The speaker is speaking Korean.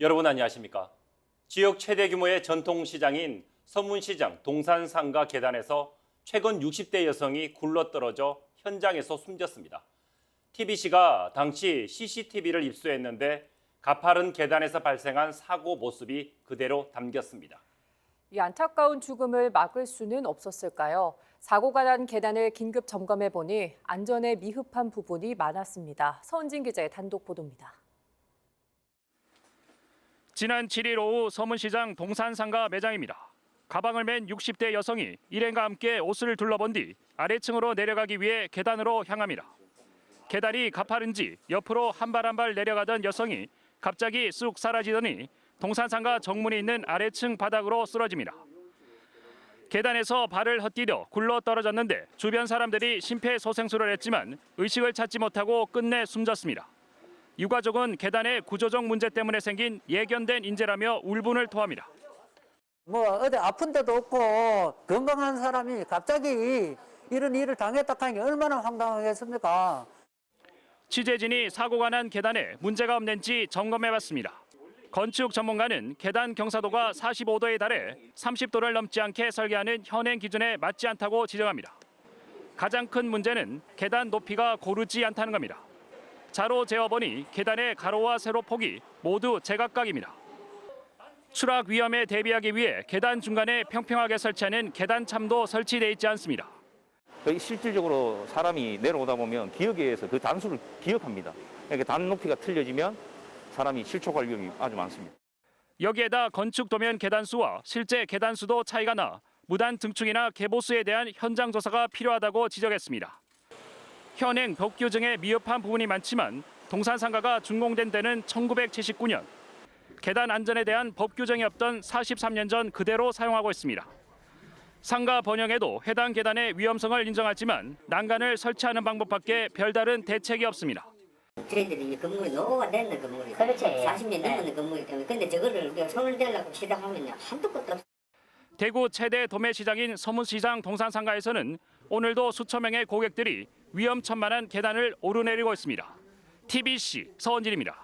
여러분 안녕하십니까? 지역 최대 규모의 전통 시장인 서문시장 동산상가 계단에서 최근 60대 여성이 굴러떨어져 현장에서 숨졌습니다. TBC가 당시 CCTV를 입수했는데 가파른 계단에서 발생한 사고 모습이 그대로 담겼습니다. 이 안타까운 죽음을 막을 수는 없었을까요? 사고가 난 계단을 긴급 점검해 보니 안전에 미흡한 부분이 많았습니다. 서은진 기자의 단독 보도입니다. 지난 7일 오후 서문시장 동산상가 매장입니다. 가방을 맨 60대 여성이 일행과 함께 옷을 둘러본 뒤 아래층으로 내려가기 위해 계단으로 향합니다. 계단이 가파른지 옆으로 한 발 한 발 내려가던 여성이 갑자기 쑥 사라지더니 동산상가 정문이 있는 아래층 바닥으로 쓰러집니다. 계단에서 발을 헛디뎌 굴러 떨어졌는데 주변 사람들이 심폐소생술을 했지만 의식을 찾지 못하고 끝내 숨졌습니다. 유가족은 계단의 구조적 문제 때문에 생긴 예견된 인재라며 울분을 토합니다. 뭐 어디 아픈 데도 없고 건강한 사람이 갑자기 이런 일을 당했다 하니 얼마나 황당하겠습니까? 취재진이 사고가 난 계단에 문제가 없는지 점검해봤습니다. 건축 전문가는 계단 경사도가 45도에 달해 30도를 넘지 않게 설계하는 현행 기준에 맞지 않다고 지적합니다. 가장 큰 문제는 계단 높이가 고르지 않다는 겁니다. 자로 재어보니 계단의 가로와 세로 폭이 모두 제각각입니다. 추락 위험에 대비하기 위해 계단 중간에 평평하게 설치하는 계단 참도 설치돼 있지 않습니다. 실질적으로 사람이 내려오다 보면 기억에 의해서 그 단수를 기억합니다. 그러니까 단 높이가 틀려지면 사람이 실족할 위험이 아주 많습니다. 여기에다 건축 도면 계단 수와 실제 계단 수도 차이가 나 무단 등축이나 개보수에 대한 현장 조사가 필요하다고 지적했습니다. 현행 법 규정에 미흡한 부분이 많지만 동산 상가가 준공된 때는 1979년 계단 안전에 대한 법 규정이 없던 43년 전 그대로 사용하고 있습니다. 상가 번영에도 해당 계단의 위험성을 인정하지만 난간을 설치하는 방법밖에 별다른 대책이 없습니다. 저희들이 이 건물이 너무 오래된 건물이 그렇죠, 예. 40년 넘는 네. 건물이기 때문에 근데 저거를 우리가 손을 대려고 시작하면 한도 끝도 없어 대구 최대 도매 시장인 서문시장 동산상가에서는 오늘도 수천 명의 고객들이 위험천만한 계단을 오르내리고 있습니다. TBC 서원진입니다.